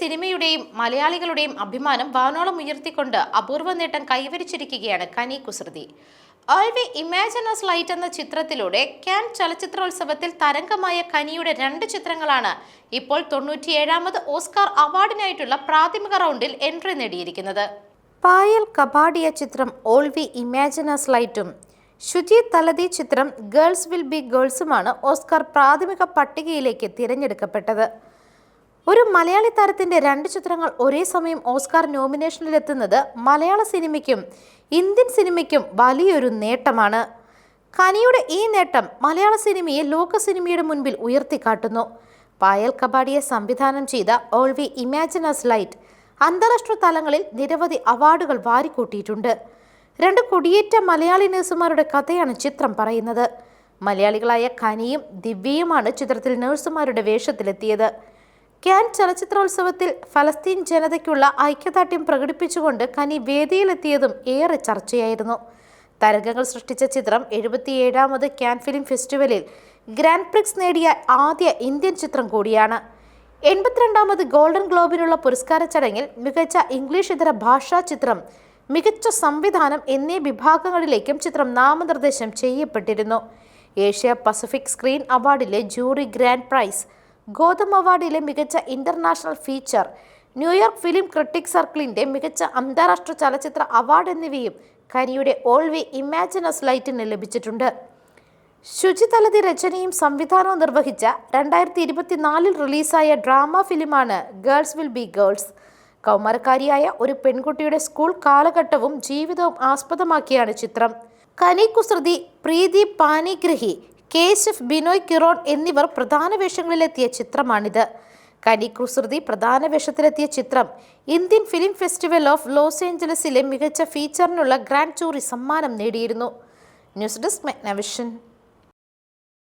സിനിമയുടെയും മലയാളികളുടെയും അഭിമാനം വാനോളം ഉയർത്തിക്കൊണ്ട് അപൂർവ നേട്ടം കൈവരിച്ചിരിക്കുകയാണ് കനി കുസൃതി. ഓൾവി ഇമാജിനസ് ലൈറ്റ് എന്ന ചിത്രത്തിലൂടെ ക്യാൻ ചലച്ചിത്രോത്സവത്തിൽ തരംഗമായ കനിയുടെ രണ്ട് ചിത്രങ്ങളാണ് ഇപ്പോൾ തൊണ്ണൂറ്റിയേഴാമത് ഓസ്കാർ അവാർഡിനായിട്ടുള്ള പ്രാഥമിക റൗണ്ടിൽ എൻട്രി നേടിയിരിക്കുന്നത്. പായൽ കബാഡിയ ചിത്രം ഓൾവി ഇമാജിനസ് ലൈറ്റും ശുചി തലതി ചിത്രം ഗേൾസ് വിൽ ബി ഗേൾസുമാണ് ഓസ്കാർ പ്രാഥമിക പട്ടികയിലേക്ക് തിരഞ്ഞെടുക്കപ്പെട്ടത്. ഒരു മലയാളി താരത്തിന്റെ രണ്ട് ചിത്രങ്ങൾ ഒരേ സമയം ഓസ്കാർ നോമിനേഷനിലെത്തുന്നത് മലയാള സിനിമയ്ക്കും ഇന്ത്യൻ സിനിമയ്ക്കും വലിയൊരു നേട്ടമാണ്. കനിയുടെ ഈ നേട്ടം മലയാള സിനിമയെ ലോക സിനിമയുടെ മുൻപിൽ ഉയർത്തിക്കാട്ടുന്നു. പായൽ കബാഡിയെ സംവിധാനം ചെയ്ത ഓൾ വി ഇമാജിനസ് ലൈറ്റ് അന്താരാഷ്ട്ര തലങ്ങളിൽ നിരവധി അവാർഡുകൾ വാരിക്കൂട്ടിയിട്ടുണ്ട്. രണ്ട് കൊടിയേറ്റ മലയാളി നഴ്സുമാരുടെ കഥയാണ് ചിത്രം പറയുന്നത്. മലയാളികളായ കനിയും ദിവ്യയുമാണ് ചിത്രത്തിൽ നഴ്സുമാരുടെ വേഷത്തിലെത്തിയത്. ക്യാൻ ചലച്ചിത്രോത്സവത്തിൽ ഫലസ്തീൻ ജനതയ്ക്കുള്ള ഐക്യദാർഢ്യം പ്രകടിപ്പിച്ചുകൊണ്ട് കനി വേദിയിലെത്തിയതും ഏറെ ചർച്ചയായിരുന്നു. തരംഗങ്ങൾ സൃഷ്ടിച്ച ചിത്രം എഴുപത്തിയേഴാമത് ക്യാൻ ഫിലിം ഫെസ്റ്റിവലിൽ ഗ്രാൻഡ് പ്രിക്സ് നേടിയ ആദ്യ ഇന്ത്യൻ ചിത്രം കൂടിയാണ്. എൺപത്തിരണ്ടാമത് ഗോൾഡൻ ഗ്ലോബിനുള്ള പുരസ്കാര ചടങ്ങിൽ മികച്ച ഇംഗ്ലീഷ് ഇതര ഭാഷാ ചിത്രം മികച്ച സംവിധാനം എന്നീ വിഭാഗങ്ങളിലേക്കും ചിത്രം നാമനിർദ്ദേശം ചെയ്യപ്പെട്ടിരുന്നു. ഏഷ്യ പസഫിക് സ്ക്രീൻ അവാർഡിലെ ജൂറി ഗ്രാൻഡ് പ്രൈസ് ഗോതം അവാർഡിലെ മികച്ച international feature New York film critic സർക്കിളിന്റെ മികച്ച അന്താരാഷ്ട്ര ചലച്ചിത്ര അവാർഡ് എന്നിവയും കനിയുടെ ഓൾ വി ഇമാജിനസ് ലൈറ്റിന് ലഭിച്ചിട്ടുണ്ട്. ശുചിതലതി രചനയും സംവിധാനവും നിർവഹിച്ച രണ്ടായിരത്തി ഇരുപത്തിനാലിൽ റിലീസായ ഡ്രാമ ഫിലിമാണ് ഗേൾസ് വിൽ ബി ഗേൾസ്. കൗമാരക്കാരിയായ ഒരു പെൺകുട്ടിയുടെ സ്കൂൾ കാലഘട്ടവും ജീവിതവും ആസ്പദമാക്കിയാണ് ചിത്രം. കനി കുസൃതി പ്രീതി പാനിഗ്രഹി കേശഫ് ബിനോയ് കിറോൺ എന്നിവർ പ്രധാന വേഷങ്ങളിലെത്തിയ ചിത്രമാണിത്. കനി കുസൃതി പ്രധാന വേഷത്തിലെത്തിയ ചിത്രം Indian film festival of Los ഏഞ്ചലസിലെ മികച്ച ഫീച്ചറിനുള്ള ഗ്രാൻഡ് ജൂറി സമ്മാനം നേടിയിരുന്നു. News desk മെഗ്നവിഷൻ.